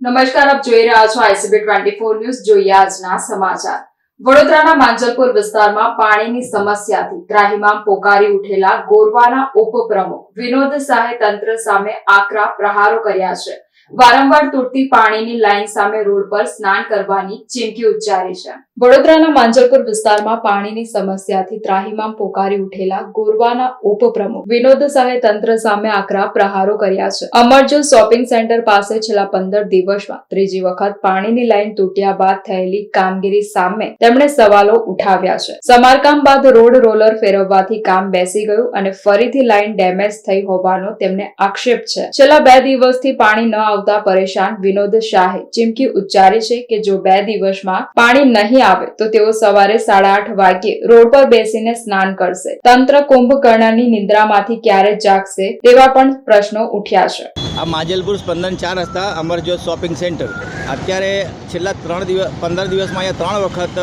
નમસ્કાર, આપ જોઈ રહ્યા છો આઈસીબી ટ્વેન્ટી ફોર ન્યૂઝ. જોઈએ આજના સમાચાર. વડોદરાના માંજલપુર વિસ્તારમાં પાણીની સમસ્યાથી ત્રાહિમામ પોકારી ઉઠેલા ગોરવાના ઉપપ્રમુખ વિનોદ શાહે તંત્ર સામે આકરા પ્રહારો કર્યા છે. વારંવાર તૂટતી પાણીની લાઈન સામે રોડ પર સ્નાન કરવાની ચીમકી ઉચ્ચારી છે. વડોદરાના માંજલપુર વિસ્તારમાં પાણીની સમસ્યાથી ત્રાહીમામ પોકારી ઉઠેલા ગોરવાના ઉપપ્રમુખ વિનોદ શાહે તંત્ર સામે આકરા પ્રહારો કર્યા છે. અમરજોત શોપિંગ સેન્ટર પાસે છેલ્લા પંદર દિવસમાં ત્રીજી વખત પાણીની લાઇન તૂટ્યા બાદ થયેલી કામગીરી સામે તેમણે સવાલો ઉઠાવ્યા છે. સમારકામ બાદ રોડ રોલર ફેરવવાથી કામ બેસી ગયું અને ફરીથી લાઈન ડેમેજ થઈ હોવાનો તેમને આક્ષેપ છે. છેલ્લા બે દિવસથી પાણી ન આવતા પરેશાન વિનોદ શાહે ચીમકી ઉચ્ચારી છે કે જો બે દિવસમાં પાણી નહીં આવે, તો તેઓ સવારે સાડા આઠ વાગ્યે રોડ પર બેસીને સ્નાન કરશે. તંત્ર કુંભકર્ણની નિંદ્રામાંથી ક્યારે જાગશે, તેવા પણ પ્રશ્નો ઉઠ્યા છે. આ માજલપુર સ્પંદન ચાર રસ્તા અમરજ્યોત શોપિંગ સેન્ટર. અત્યારે છેલ્લા ત્રણ દિવસ, પંદર દિવસમાં અહીંયા ત્રણ વખત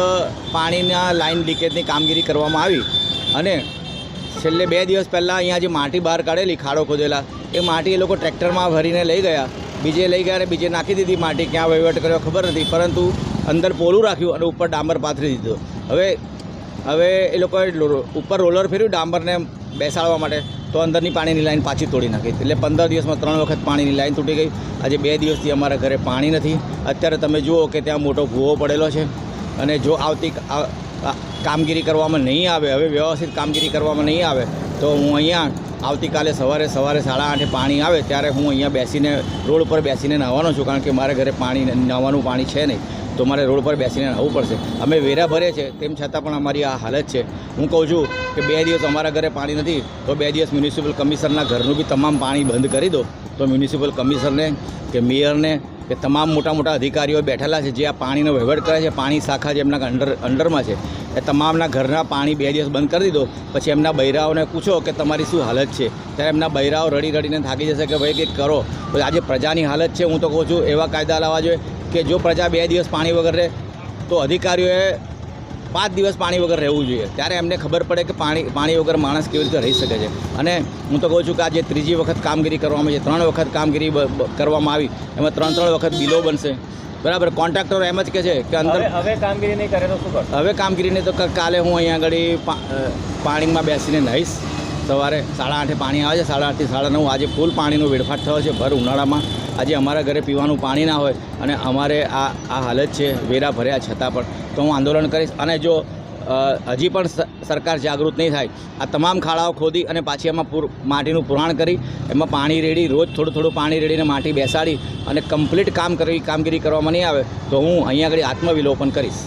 પાણીના લાઇન લીકેજની કામગીરી કરવામાં આવી અને છેલ્લે બે દિવસ પહેલાં અહીંયા જે માટી બહાર કાઢેલી, ખાડો ખોદેલા, એ માટી એ લોકો ટ્રેક્ટરમાં ભરીને લઈ ગયા. બીજે લઈ ગયા અને બીજે નાખી દીધી માટી. ક્યાં વહીવટ કર્યો ખબર નથી, પરંતુ અંદર પોલું રાખ્યું અને ઉપર ડામર પાથરી દીધો. હવે હવે એ લોકોએ ઉપર રોલર ફેર્યું ડામરને બેસાડવા માટે, તો અંદરની પાણીની લાઈન પાછી તોડી નાખી. એટલે પંદર દિવસમાં ત્રણ વખત પાણીની લાઈન તૂટી ગઈ. આજે બે દિવસથી અમારા ઘરે પાણી નથી. અત્યારે તમે જુઓ કે ત્યાં મોટો ભૂવો પડેલો છે. અને જો આવતી કામગીરી કરવામાં નહીં આવે, હવે વ્યવસ્થિત કામગીરી કરવામાં નહીં આવે, તો હું અહીંયા આવતીકાલે સવારે સવારે સાડા આઠે પાણી આવે ત્યારે હું અહીંયા બેસીને રોડ પર બેસીને નહાવાનો છું કારણ કે મારે ઘરે પાણી નહાવાનું પાણી છે નહીં. તો મારે રોડ પર બેસીને નહાવું પડશે. અમે વેરા ભરે છે, તેમ છતાં પણ અમારી આ હાલત છે. હું કહું છું કે બે દિવસ અમારા ઘરે પાણી નથી, તો બે દિવસ મ્યુનિસિપલ કમિશનરના ઘરનું બી તમામ પાણી બંધ કરી દો. તો મ્યુનિસિપલ કમિશનરને કે મેયરને કે તમામ મોટા મોટા અધિકારીઓ બેઠેલા છે, જે આ પાણીનો વહીવટ કરે છે, પાણી શાખા જે એમના અંડર અંડરમાં છે એ તમામના ઘરના પાણી બે દિવસ બંધ કરી દીધો. પછી એમના બૈરાઓને પૂછો કે તમારી શું હાલત છે? ત્યારે એમના બૈરાઓ રડી રડીને થાકી જશે કે ભાઈ કંઈક કરો? આજે પ્રજાની હાલત છે, હું તો કહું છું, એવા કાયદા લાવવા જોઈએ કે જો પ્રજા બે દિવસ પાણી વગર રહે, તો અધિકારીઓએ પાંચ દિવસ પાણી વગર રહેવું જોઈએ. ત્યારે એમને ખબર પડે કે પાણી પાણી વગર માણસ કેવી રીતે રહી શકે છે. અને હું તો કહું છું કે આજે ત્રીજી વખત કામગીરી કરવામાં છે, ત્રણ વખત કામગીરી કરવામાં આવી, એમાં ત્રણ ત્રણ વખત બિલો બનશે. બરાબર કોન્ટ્રાક્ટર એમ જ કે છે કે અંદર હવે કામગીરી નહીં કરે તો શું કરશો? હવે કામગીરીને તો ક- કાલે હું અહીંયા આગળ પાણીમાં બેસીને નહીશ. સવારે સાડા આઠે પાણી આવે છે સાડા આઠથી સાડા નવ આજે ફૂલ પાણીનો વેડફાટ થયો છે ભર ઉનાળામાં. આજે અમારા ઘરે પીવાનું પાણી ના હોય અને અમારે આ આ હાલત છે વેરા ભર્યા છતાં પણ. તો હું આંદોલન કરીશ. અને જો હજી પણ સરકાર જાગૃત નહીં થાય. આ તમામ ખાડાઓ ખોદી અને પાછી એમાં પૂર, માટીનું પુરાણ કરી, એમાં પાણી રેડી, રોજ થોડું થોડું પાણી રેડીને માટી બેસાડી અને કમ્પ્લીટ કામ કરવી કામગીરી કરવામાં નહીં આવે, તો હું અહીંયા આગળ આત્મવિલોપન કરીશ.